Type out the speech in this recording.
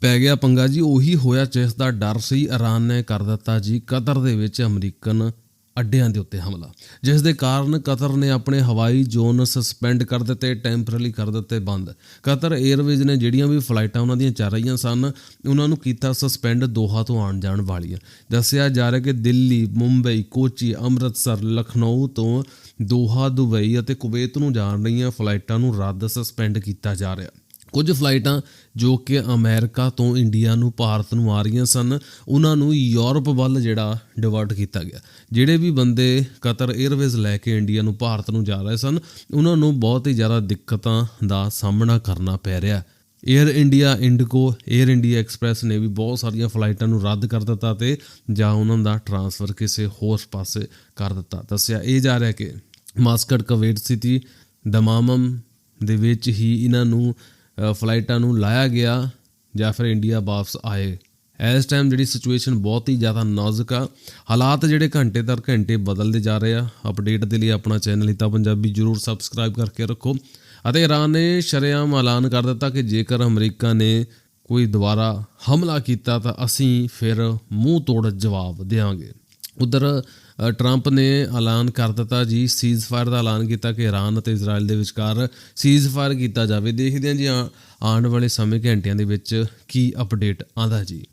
ਪੈ ਗਿਆ ਪੰਗਾ ਜੀ। ਉਹੀ ਹੋਇਆ ਜਿਸ ਦਾ ਡਰ ਸੀ। ਇਰਾਨ ਨੇ ਕਰ ਦਿੱਤਾ ਜੀ। ਕਤਰ ਦੇ ਵਿੱਚ ਅਮਰੀਕਨ ਅੱਡਿਆਂ ਦੇ ਉੱਤੇ ਹਮਲਾ। ਜਿਸ ਦੇ ਕਾਰਨ ਕਤਰ ਨੇ ਆਪਣੇ ਹਵਾਈ ਜ਼ੋਨ ਸਸਪੈਂਡ ਕਰ ਦਿੱਤੇ ਟੈਂਪਰੇਰੀ ਕਰ ਦਿੱਤੇ ਬੰਦ। ਕਤਰ 에ਅਰਵੇਜ਼ ਨੇ ਜਿਹੜੀਆਂ ਵੀ ਫਲਾਈਟਾਂ ਉਹਨਾਂ ਦੀਆਂ ਚੱਲ ਰਹੀਆਂ ਸਨ, ਉਹਨਾਂ ਨੂੰ ਕੀਤਾ ਸਸਪੈਂਡ ਦੋਹਾ ਤੋਂ ਆਉਣ ਜਾਣ ਵਾਲੀਆਂ। ਦੱਸਿਆ ਜਾ ਰਿਹਾ ਕਿ ਦਿੱਲੀ, ਮੁੰਬਈ, ਕੋਚੀ, ਅੰਮ੍ਰਿਤਸਰ, ਲਖਨਊ ਤੋਂ ਦੋਹਾ ਦੁਬਈ ਅਤੇ ਕੁਵੈਤ ਨੂੰ ਜਾਣ ਰਹੀਆਂ ਫਲਾਈਟਾਂ ਨੂੰ ਰੱਦ ਸਸਪੈਂਡ ਕੀਤਾ ਜਾ ਰਿਹਾ। ਕੁਝ ਫਲਾਈਟਾਂ ਜੋ ਕਿ ਅਮਰੀਕਾ ਤੋਂ ਇੰਡੀਆ ਨੂੰ ਭਾਰਤ ਨੂੰ ਆ ਰਹੀਆਂ ਸਨ, ਉਹਨਾਂ ਨੂੰ ਯੂਰਪ ਵੱਲ ਜਿਹੜਾ ਡਿਵਰਟ ਕੀਤਾ ਗਿਆ। ਜਿਹੜੇ ਵੀ ਬੰਦੇ ਕਤਰ 에ਅਰਵੇਜ਼ ਲੈ ਕੇ ਇੰਡੀਆ ਨੂੰ ਭਾਰਤ ਨੂੰ ਜਾ ਰਹੇ ਸਨ, ਉਹਨਾਂ ਨੂੰ ਬਹੁਤ ਹੀ ਜ਼ਿਆਦਾ ਦਿੱਕਤਾਂ ਦਾ ਸਾਹਮਣਾ ਕਰਨਾ ਪੈ ਰਿਹਾ air India IndiGo air India express ਨੇ ਵੀ ਬਹੁਤ ਸਾਰੀਆਂ ਫਲਾਈਟਾਂ ਨੂੰ ਰੱਦ ਕਰ ਦਿੱਤਾ ਤੇ ਜਾਂ ਉਹਨਾਂ ਦਾ ਟ੍ਰਾਂਸਫਰ ਕਿਸੇ ਹੋਰ ਪਾਸੇ ਕਰ ਦਿੱਤਾ। ਦੱਸਿਆ ਇਹ ਜਾ ਰਿਹਾ ਕਿ ਮਾਸਕਟ ਕਵੇਟ ਸਿਟੀ ਦਮਾਮਮ ਦੇ ਵਿੱਚ ਹੀ ਇਹਨਾਂ ਨੂੰ ਫਲਾਈਟਾਂ ਨੂੰ ਲਾਇਆ ਗਿਆ ਜਾਂ ਫਿਰ ਇੰਡੀਆ ਵਾਪਸ ਆਏ। ਇਸ ਟਾਈਮ ਜਿਹੜੀ ਸਿਚੁਏਸ਼ਨ ਬਹੁਤ ਹੀ ਜ਼ਿਆਦਾ ਨਾਜ਼ੁਕ ਆ। ਹਾਲਾਤ ਜਿਹੜੇ ਘੰਟੇ ਦਰ ਘੰਟੇ ਬਦਲਦੇ ਜਾ ਰਹੇ ਆ। ਅਪਡੇਟ ਦੇ ਲਈ ਆਪਣਾ ਚੈਨਲ ਹਿੱਤਾ ਪੰਜਾਬੀ ਜਰੂਰ ਸਬਸਕ੍ਰਾਈਬ ਕਰਕੇ ਰੱਖੋ। ਅਤੇ ਇਰਾਨ ਨੇ ਸ਼ਰੇਆਮ ਐਲਾਨ ਕਰ ਦਿੱਤਾ ਕਿ ਜੇਕਰ ਅਮਰੀਕਾ ਨੇ ਕੋਈ ਦੁਬਾਰਾ ਹਮਲਾ ਕੀਤਾ ਤਾਂ ਅਸੀਂ ਫਿਰ ਮੂੰਹ ਤੋੜ ਜਵਾਬ ਦੇਵਾਂਗੇ। ਉਧਰ ਟਰੰਪ ਨੇ ਐਲਾਨ ਕਰ ਦਿੱਤਾ ਜੀ ਸੀਜ਼ਫਾਇਰ ਦਾ ਐਲਾਨ ਕੀਤਾ ਕਿ ਇਰਾਨ ਅਤੇ ਇਜ਼ਰਾਈਲ ਦੇ ਵਿਚਕਾਰ ਸੀਜ਼ਫਾਇਰ ਕੀਤਾ ਜਾਵੇ। ਦੇਖਦੇ ਹਾਂ ਜੀ ਆਉਣ ਵਾਲੇ ਸਮੇਂ ਘੰਟਿਆਂ ਦੇ ਵਿੱਚ ਕੀ ਅਪਡੇਟ ਆਂਦਾ ਜੀ।